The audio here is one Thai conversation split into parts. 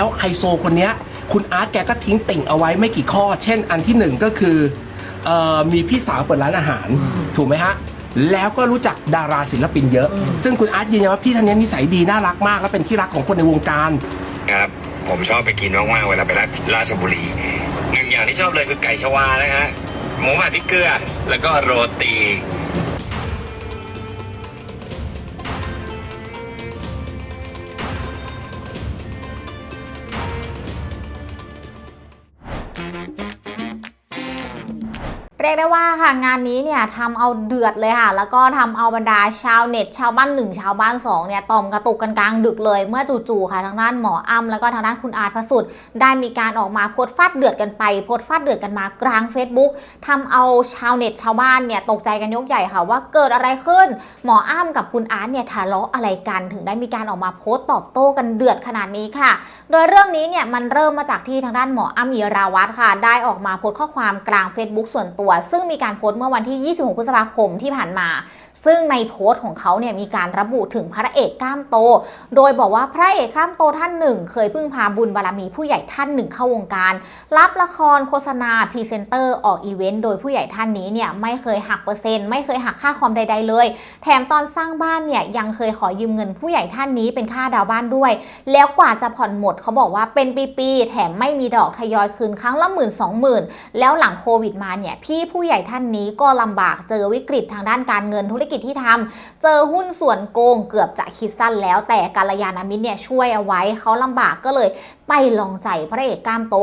แล้วไฮโซคนเนี้ยคุณอาร์ตแกก็ทิ้งติ่งเอาไว้ไม่กี่ข้อ เช่นอันที่หนึ่งก็คือเออมีพี่สาวเปิดร้านอาหาร ถูกไหมฮะ แล้วก็รู้จักดาราศิลปินเยอะ ซึ่งคุณอาร์ตยืนยันว่าพี่ท่านนี้นิสัยดีน่ารักมาก และเป็นที่รักของคนในวงการ ครับ ผมชอบไปกินมากๆเวลาไปราชราชบุรีหนึ่งอย่างที่ชอบเลยคือไก่ชวานะฮะหมูผัดพริกเกลือ แล้วก็โรตี รียกได้ว่าค่ะงานนี้เนี่ยทำเอาเดือดเลยค่ะ แล้วก็ทำเอาบรรดาชาวเน็ต ชาวบ้านหนึ่งชาวบ้านสองเนี่ยต่อมกระตุกกันกลางดึกเลยเมื่อจู่ๆค่ะทางด้านหมออ้ำแล้วก็ทางด้านคุณอาร์ตพระสุดได้มีการออกมาโพสต์ฟาดเดือดกันไปโพสต์ฟาดเดือดกันมากลาง Facebook ทำเอาชาวเน็ตชาวบ้านเนี่ยตกใจกันยกใหญ่ค่ะว่าเกิดอะไรขึ้น หมออ้ำกับคุณอาร์ตเนี่ยทะเลาะอะไรกันถึงได้มีการออกมาโพสต์ตอบโต้กันเดือดขนาดนี้ค่ะ โดยเรื่องนี้เนี่ยมันเริ่มมาจากที่ทางด้านหมออ้ำยีราวัตรค่ะ ได้ออกมาโพสต์ข้อความกลาง Facebook ส่วนตัวซึ่งมีการโพสต์เมื่อวันที่ 26 พฤษภาคมที่ผ่านมา ซึ่งในโพสต์ของเขาเนี่ยมีการระบุถึงพระเอกกล้ามโต โดยบอกว่าพระเอกกล้ามโตท่านหนึ่ง เคยพึ่งพาบุญบารมีผู้ใหญ่ท่านหนึ่งเข้าวงการ รับละครโฆษณาพรีเซนเตอร์ออกอีเวนต์โดยผู้ใหญ่ท่านนี้เนี่ยไม่เคยหักเปอร์เซ็นต์ไม่เคยหักค่าคอมใด ๆ เลย แถมตอนสร้างบ้านเนี่ยยังเคยขอยืมเงินผู้ใหญ่ท่านนี้เป็นค่าดาวบ้านด้วย แล้วกว่าจะผ่อนหมดเขาบอกว่าเป็นปีๆแถมไม่มีดอกทยอยคืนครั้งละหมื่นสองหมื่นแล้วหลังโควิดมาเนี่ยพี่ผู้ใหญ่ท่านนี้ก็ลำบากเจอวิกฤตทางด้านการเงินธุรกิจที่ทำเจอหุ้นส่วนโกงเกือบจะคิดสั้นแล้ว แต่กาลยานามิตรเนี่ยช่วยเอาไว้เขาลำบากก็เลยไปลองใจพระเอกกล้ามโต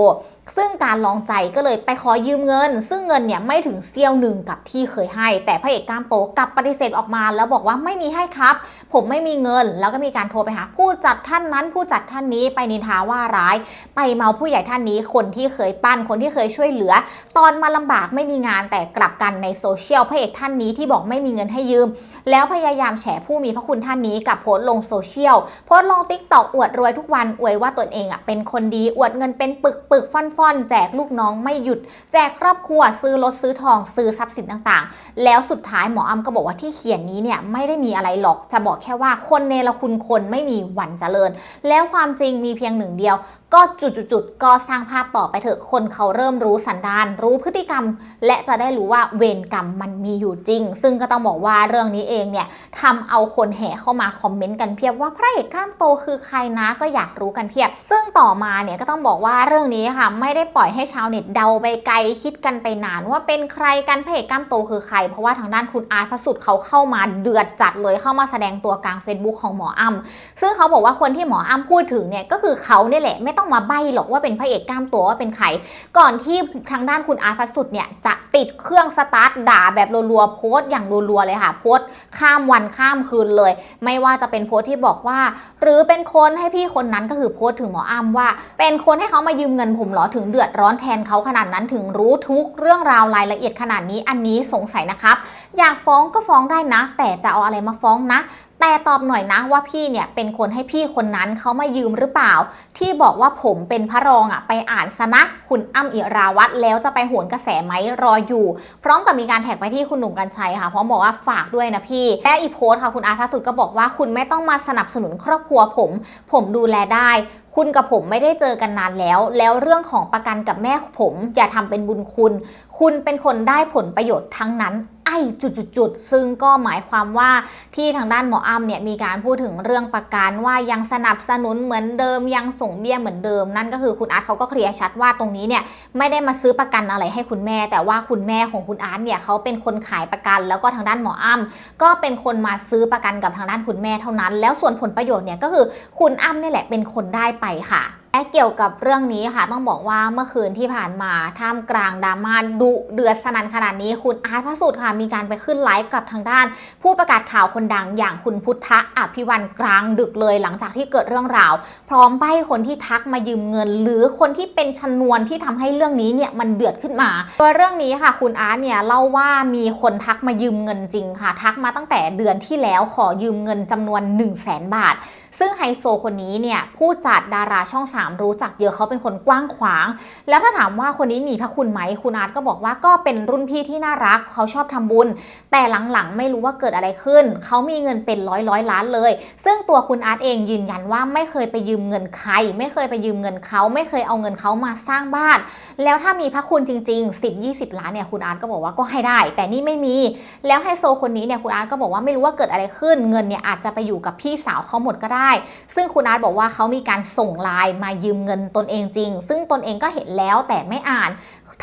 ซึ่งการลองใจก็เลยไปขอยืมเงิน ซึ่งเงินเนี่ยไม่ถึงเซี่ยวหนึ่งกับที่เคยให้ แต่พระเอกกล้ามโตกลับปฏิเสธออกมา แล้วบอกว่าไม่มีให้ครับ ผมไม่มีเงิน แล้วก็มีการโทรไปหา ผู้จัดท่านนั้น ผู้จัดท่านนี้ไปนินทาว่าร้าย ไปเมาผู้ใหญ่ท่านนี้ คนที่เคยปั้นคนที่เคยช่วยเหลือ ตอนมาลำบากไม่มีงานแต่กลับกันในโซเชียลพระเอกท่านนี้ที่บอกไม่มีเงินให้ยืม แล้วพยายามแฉผู้มีพระคุณท่านนี้กับโพสลงโซเชียลโพสลงติ๊กตอกอวดรวยทุกวันอวยว่าตนเองอะเป็นคนดีอวดเงินเป็นปึกปึกฟ่อนฟ่อนแจกลูกน้องไม่หยุด แจกครอบครัวซื้อรถซื้อทองซื้อทรัพย์สินต่างๆ แล้วสุดท้ายหมออำก็บอกว่าที่เขียนนี้เนี่ยไม่ได้มีอะไรหรอกจะบอกแค่ว่าคนเนรคุณคนไม่มีวันเจริญ แล้วความจริงมีเพียงหนึ่งเดียวก็จุดๆๆก็สร้างภาพต่อไปเถอะคนเขาเริ่มรู้สันดานรู้พฤติกรรม และจะได้รู้ว่าเวรกรรมมันมีอยู่จริง ซึ่งก็ต้องบอกว่าเรื่องนี้เองเนี่ยทำเอาคนแห่เข้ามาคอมเมนต์กันเพียบว่าพระเอกกล้ามโตคือใครนะก็อยากรู้กันเพียบ ซึ่งต่อมาเนี่ยก็ต้องบอกว่าเรื่องนี้ค่ะไม่ได้ปล่อยให้ชาวเน็ตเดาไปไกลคิดกันไปนานว่าเป็นใครกันพระเอกกล้ามโตคือใคร เพราะว่าทางด้านคุณอาร์ตพระสุดเขาเข้ามาเดือดจัดเลยเข้ามาแสดงตัวกลาง Facebook ของหมออ้ำซึ่งเขาบอกว่าคนที่หมออ้ำพูดถึงเนี่ยก็คือเขาเนี่ยแหละไม่ต้องมาใบ้หรอกว่าเป็นพระเอกกล้ามตัวว่าเป็นใคร ก่อนที่ทางด้านคุณอาร์ตพระสุดเนี่ยจะติดเครื่องสตาร์ทด่าแบบรัวๆโพสต์อย่างรัวๆเลยค่ะโพสต์ข้ามวันข้ามคืนเลย ไม่ว่าจะเป็นโพสต์ที่บอกว่า หรือเป็นคนให้พี่คนนั้นก็คือโพสต์ถึงหมออ้ำว่า เป็นคนให้เขามายืมเงินผมเหรอถึงเดือดร้อนแทนเขาขนาดนั้นถึงรู้ทุกเรื่องราวรายละเอียดขนาดนี้อันนี้สงสัยนะครับ อยากฟ้องก็ฟ้องได้นะ แต่จะเอาอะไรมาฟ้องนะ แต่ตอบหน่อยนะว่าพี่เนี่ยเป็นคนให้พี่คนนั้นเขามายืมหรือเปล่า ที่บอกว่าผมเป็นพระรองอะไปอ่านซะนะคุณอ้ำอิราวัตรแล้วจะไปโหนกระแสไหมรออยู่ พร้อมกับมีการแท็กไปที่คุณหนุ่มกัญชัยค่ะเพร้อมบอกว่าฝากด้วยนะพี่และอีโพสค่ะคุณอาร์ตพระสุดก็บอกว่าคุณไม่ต้องมาสนับสนุนครอบครัวผม ผมดูแลได้คุณกับผมไม่ได้เจอกันนานแล้ว แล้วเรื่องของประกันกับแม่ผม อย่าทำเป็นบุญคุณ คุณเป็นคนได้ผลประโยชน์ทั้งนั้นไอ้จุดๆซึ่งก็หมายความว่าที่ทางด้านหมออ้ำเนี่ยมีการพูดถึงเรื่องประกันว่ายังสนับสนุนเหมือนเดิมยังส่งเบี้ยเหมือนเดิม นั่นก็คือคุณอาร์ตเขาก็เคลียร์ชัดว่าตรงนี้เนี่ยไม่ได้มาซื้อประกันอะไรให้คุณแม่ แต่ว่าคุณแม่ของคุณอาร์ตเนี่ยเขาเป็นคนขายประกัน แล้วก็ทางด้านหมออ้ำก็เป็นคนมาซื้อประกันกับทางด้านคุณแม่เท่านั้น แล้วส่วนผลประโยชน์เนี่ยก็คือคุณอ้ำเนี่ยแหละเป็นคนได้ไปค่ะและเกี่ยวกับเรื่องนี้ค่ะต้องบอกว่าเมื่อคืนที่ผ่านมาท่ามกลางดราม่าดุเดือดสนั่นขนาดนี้คุณอาร์ตพระสุดค่ะมีการไปขึ้นไลฟ์กับทางด้าน ผู้ประกาศข่าวคนดังอย่างคุณพุทธะอภิวันกลางดึกเลย หลังจากที่เกิดเรื่องราว พร้อมใบ้คนที่ทักมายืมเงิน หรือคนที่เป็นชนวนที่ทำให้เรื่องนี้เนี่ยมันเดือดขึ้นมาโดยเรื่องนี้ค่ะ คุณอาร์ตเนี่ยเล่าว่ามีคนทักมายืมเงินจริงค่ะ ทักมาตั้งแต่เดือนที่แล้วขอยืมเงินจำนวน 1 0 0 0 0แบาท ซึ่งไฮโซคนนี้เนี่ยผู้จัดดาราช่อง 3 รู้จักเยอะเขาเป็นคนกว้างขวาง แล้วถ้าถามว่าคนนี้มีพระคุณไหมคุณอาร์ตก็บอกว่าก็เป็นรุ่นพี่ที่น่ารักเขาชอบทำบุญ แต่หลังๆ ไม่รู้ว่าเกิดอะไรขึ้น เขามีเงินเป็นร้อยร้อยล้านเลย ซึ่งตัวคุณอาร์ตเองยืนยันว่าไม่เคยไปยืมเงินใคร ไม่เคยไปยืมเงินเขาไม่เคยเอาเงินเขามาสร้างบ้าน แล้วถ้ามีพระคุณจริง ๆ 10 20 ล้านเนี่ยคุณอาร์ตก็บอกว่าก็ให้ได้ แต่นี่ไม่มี แล้วไฮโซคนนี้เนี่ยคุณอาร์ตก็บอกว่าไม่รู้ว่าเกิดอะไรขึ้น เงินเนี่ยอาจจะไปอยู่กับพี่สาวเขาหมดก็ได้ซึ่งคุณอาร์ตบอกว่าเขามีการส่งไลน์มายืมเงินตนเองจริง ซึ่งตนเองก็เห็นแล้วแต่ไม่อ่าน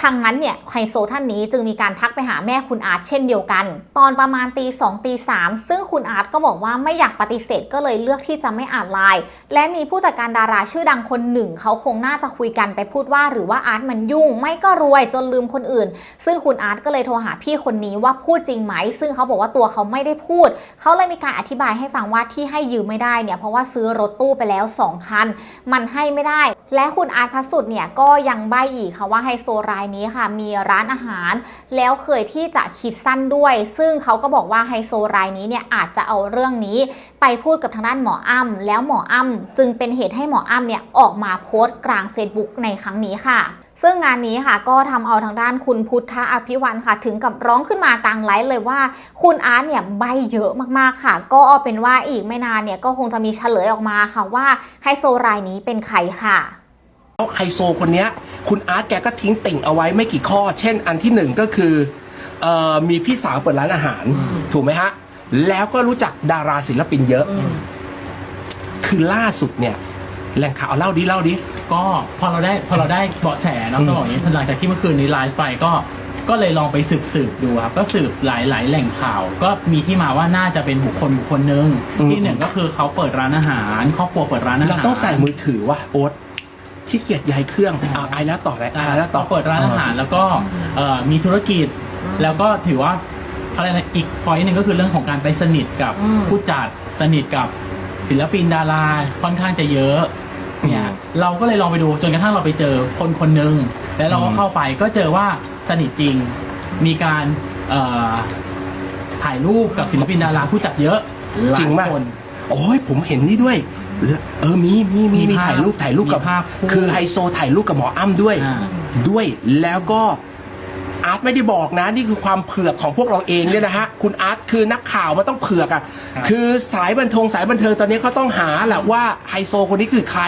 ทางนั้นเนี่ยไฮโซท่านนี้จึงมีการทักไปหาแม่คุณอาร์ตเช่นเดียวกัน ตอนประมาณตีสองตีสามซึ่งคุณอาร์ตก็บอกว่าไม่อยากปฏิเสธก็เลยเลือกที่จะไม่อ่านไลน์และมีผู้จัดการดาราชื่อดังคนหนึ่ง เขาคงน่าจะคุยกันไปพูดว่า หรือว่าอาร์ตมันยุ่ง ไม่ก็รวยจนลืมคนอื่น ซึ่งคุณอาร์ตก็เลยโทรหาพี่คนนี้ว่าพูดจริงไหม ซึ่งเขาบอกว่าตัวเขาไม่ได้พูด เขาเลยมีการอธิบายให้ฟังว่าที่ให้ยืมไม่ได้เนี่ยเพราะว่าซื้อรถตู้ไปแล้วสองคัน มันให้ไม่ได้ และคุณอาร์ตพัสสุดเนี่ยก็ยังใบอีกค่ะว่าไฮโซรายนี้ค่ะมีร้านอาหาร แล้วเคยที่จะคิดสั้นด้วย ซึ่งเขาก็บอกว่าไฮโซรายนี้เนี่ยอาจจะเอาเรื่องนี้ไปพูดกับทางด้านหมออ้ำแล้วหมออ้ำจึงเป็นเหตุให้หมออ้ำเนี่ยออกมาโพสต์กลาง Facebook ในครั้งนี้ค่ะซึ่งงานนี้ค่ะก็ทำเอาทางด้านคุณพุทธอภิวันค่ะ ถึงกับร้องขึ้นมากลางไลฟ์เลยว่า คุณอาร์ตเนี่ยใบเยอะมากๆค่ะ ก็เอาเป็นว่าอีกไม่นานเนี่ยก็คงจะมีเฉลยออกมาค่ะว่าไฮโซรายนี้เป็นใครค่ะ ไฮโซคนเนี้ยคุณอาร์ตแกก็ทิ้งติ่งเอาไว้ไม่กี่ข้อ เช่นอันที่หนึ่งก็คือเออมีพี่สาวเปิดร้านอาหาร ถูกไหมฮะ แล้วก็รู้จักดาราศิลปินเยอะ คือล่าสุดเนี่ยแหล่งข่าวเอาเล่าดิเล่าดิ ก็พอเราได้พอเราได้เบาะแสเนาะอืมต้องบอกอย่างนี้หลังจากที่เมื่อคืนนี้ไลฟ์ไปก็ก็เลยลองไปสืบสืบดูครับ ก็สืบหลายหลายแหล่งข่าว ก็มีที่มาว่าน่าจะเป็นบุคคลบุคคลหนึ่งที่หนึ่งก็คือเขาเปิดร้านอาหารครอบครัวเปิดร้านอาเราหารต้องใส่มือถือว่ะโอ๊ต ที่เกียจย้ายเครื่องอ่าไอแล้วต่อเลยอ่าอ่าแล้วต่อเขาเปิดร้านอาหารแล้วก็เอ่อมีธุรกิจแล้วก็ถือว่าอะไรนะอีกพอยต์หนึ่งก็คือเรื่องของการไปสนิทกับอืมผู้จัดสนิทกับศิลปินดาราค่อนข้างจะเยอะเนี่ยเราก็เลยลองไปดูจนกระทั่งเราไปเจอคนคนหนึ่งแล้วเราก็เข้าไปก็เจอว่าสนิทจริง มีการเอ่อถ่ายรูปกับศิลปินดาราผู้จัดเยอะหจริลางยมากคนโอ้ยผมเห็นนี่ด้วย เออมีมีมีมีมีภาพถ่ายรูปถ่ายรูปกับ มีภาพคู่คือไฮโซถ่ายรูปกับหมออ้ำด้วย อ่า ด้วยแล้วก็อาร์ตไม่ได้บอกนะ นี่คือความเผือกของพวกเราเองเนี่ยนะฮะ คุณอาร์ตคือนักข่าวมันต้องเผือกอะ่ะครับคือสายบันเทิงสายบันเทิงตอนนี้เขาต้องหาแหละว่าไฮโซคนนี้คือใคร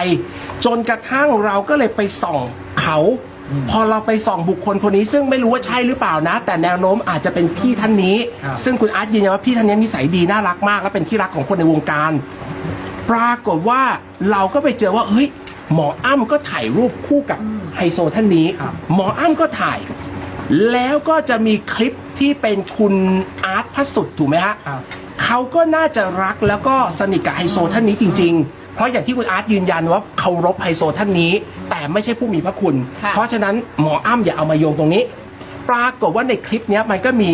จนกระทั่งเราก็เลยไปส่องเขา พอเราไปส่องบุคคลคนนี้ ซึ่งไม่รู้ว่าใช่หรือเปล่านะ แต่แนวโน้มอาจจะเป็นพี่ท่านนี้ ครับ ซึ่งคุณอาร์ตยืนยันว่าพี่ท่านนี้นิสัยดีน่ารักมาก และเป็นที่รักของคนในวงการ ปรากฏว่าเราก็ไปเจอว่าเฮ้ยหมออ้ำก็ถ่ายรูปคู่กับไฮโซท่านนี้ครับหมออ้ำก็ถ่าย แล้วก็จะมีคลิปที่เป็นคุณอาร์ตพระสุดถูกไหมฮะครับเขาก็น่าจะรักแล้วก็สนิทกับไฮโซท่านนี้จริง ๆ เพราะอย่างที่คุณอาร์ตยืนยันว่าเคารพไฮโซท่านนี้ แต่ไม่ใช่ผู้มีพระคุณค่ะเพราะฉะนั้นหมออ้ำอย่าเอามาโยงตรงนี้ ปรากฏว่าในคลิปเนี้ยมันก็มี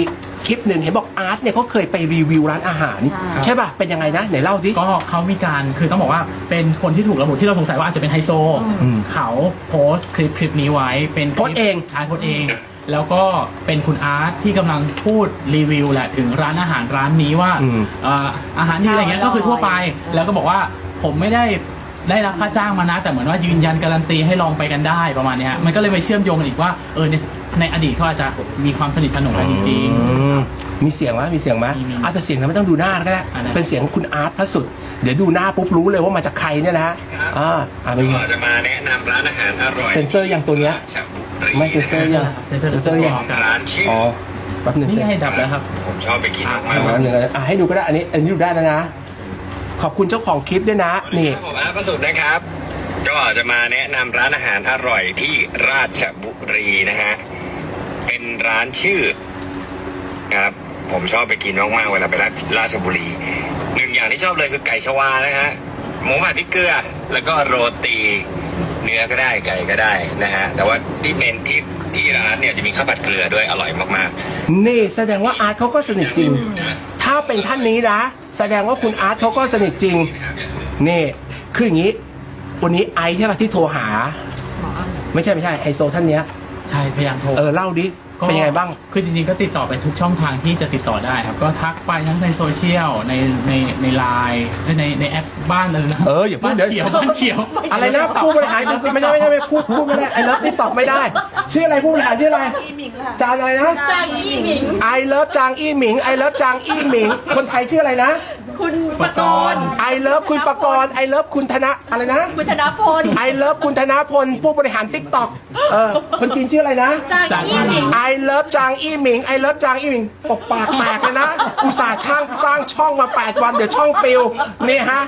คลิปหนึ่งเห็นบอกอาร์ตเนี่ยเขาเคยไปรีวิวร้านอาหาร ใช่ ใช่ป่ะเป็นยังไงนะไหนเล่าดิ ก็เขามีการคือต้องบอกว่าเป็นคนที่ถูกระบุที่เราสงสัยว่าอาจจะเป็นไฮโซอืมเขาโพสต์คลิปคลิปนี้ไว้เป็นคลิปโพสต์เอง ใช่โพสต์เอง แล้วก็เป็นคุณอาร์ตที่กำลังพูดรีวิวแหละถึงร้านอาหารร้านนี้ว่าอืม เอ่ออาหารดีอะไรเงี้ยก็คือทั่วไป แล้วก็บอกว่าผมไม่ได้ ได้รับค่าจ้างมานะ แต่เหมือนว่ายืนยันการันตีให้ลองไปกันได้ประมาณเนี้ยฮะมันก็เลยไปเชื่อมโยงกันอีกว่าเออในในอดีตเขาอาจจะมีความสนิทสนมกันจริง อืมมีเสียงไหมมีเสียงไหมมีมีอาจจะแต่เสียงนั้นไม่ต้องดูหน้าก็ได้อันนั้นเป็นเสียงคุณอาร์ตพระสุด เดี๋ยวดูหน้าปุ๊บรู้เลยว่ามาจากใครเนี่ยนะฮะอ่าอ่าเป็นไงก็จะมาแนะนำร้านอาหารอร่อยเซ็นเซอร์ยังตัวเนี้ยชาบุรีไม่เซ็นเซอร์ยังเซ็นเซอร์เซ็นเซอร์ยัง ร้านชื่ออ๋อแป๊บหนึงนี่ไงดับแล้วครับ ผมชอบไปกินมากอ่าหนึ่งอะให้ดูก็ได้อันนี้อันนี้ดูได้นะนะ ขอบคุณเจ้าของคลิปด้วยนะ นี่นี่ผมอาร์ตประสุทธิ์นะครับ ก็จะมาแนะนำร้านอาหารอร่อยที่ราชบุรีนะฮะ เป็นร้านชื่อครับ ผมชอบไปกินมากๆเวลาไปราชราชบุรี หนึ่งอย่างที่ชอบเลยคือไก่ชวานะฮะ หมูผัดพริกเกลือ แล้วก็โรตี เนื้อก็ได้ไก่ก็ได้นะฮะ แต่ว่าที่เป็นที่ที่ร้านเนี่ยจะมีข้าวผัดเกลือด้วยอร่อยมากๆนี่แสดงว่าอาร์ตเขาก็สนิทจริง ถ้าเป็นท่านนี้นะ แสดงว่าคุณอาร์ตเขาก็สนิทจริง นี่คืออย่างนี้ วันนี้ไอซ์ใช่ป่ะที่โทรหาไม่ใช่ไม่ใช่ไฮโซท่านเนี้ย ใช่พยายามโทร เออเล่าดิ เป็นยังไงบ้าง คือจริงๆก็ติดต่อไปทุกช่องทางที่จะติดต่อได้ครับ ก็ทักไปทั้งในโซเชียล ในในในไลน์ในในแอปบ้านเลยนะเอออย่าพูดบ้านเดี๋ยว เขียวบ้านเขียวอะไรนะผู้บริหารไม่ใช่ไม่ใช่ไม่พูดพูดไม่ได้ไอเลิฟติ๊กต็อกไม่ได้ ชื่ออะไรผู้บริหารชื่ออะไรจางอะไรนะ จางอี้หมิง ไอเลิฟจางอี้หมิงไอเลิฟจางอี้หมิง คนไทยชื่ออะไรนะคุณปกรณ์ ไอเลิฟคุณประกรณ์ไอเลิฟคุณธนะอะไรนะ คุณธนพล ไอเลิฟคุณธนพล ผู้บริหารติ๊กต็อกเออคนจีนชื่ออะไรนะ จางอี้หมิง ไอเลิฟจางอี้หมิงไอเลิฟจางอี้หมิงปกปากแตกเลยนะ อุตส่าห์ช่างสร้างช่องมา 8 วันเดี๋ยวช่องปิวนี่ฮะ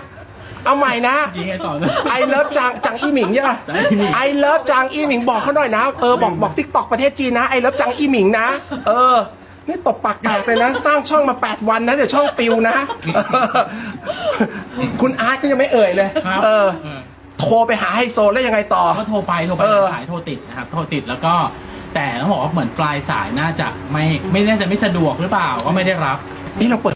เอาใหม่นะ ยิงไงต่อเลยไอเลิฟจางจางอี้หมิงใช่ป่ะจางอี้หมิง ไอเลิฟจางอี้หมิงบอกเขาหน่อยนะ เออบอกบอกทิกตอกประเทศจีนนะไอเลิฟจางอี้หมิงนะ เออ นี่ตบปากแตกเลยนะ สร้างช่องมา 8 วันนะ เดี๋ยวช่องปิวนะ คุณอาร์ตก็ยังไม่เอ่ยเลย ครับเออ เออโทรไปหาไฮโซแล้วยังไงต่อ ก็โทรไปโทรไปเออ สายโทรติดนะครับโทรติดแล้วก็ แต่ต้องบอกว่าเหมือนปลายสายน่าจะไม่ไม่น่าจะไม่สะดวกหรือเปล่าว่าไม่ได้รับ นี่เราเปิด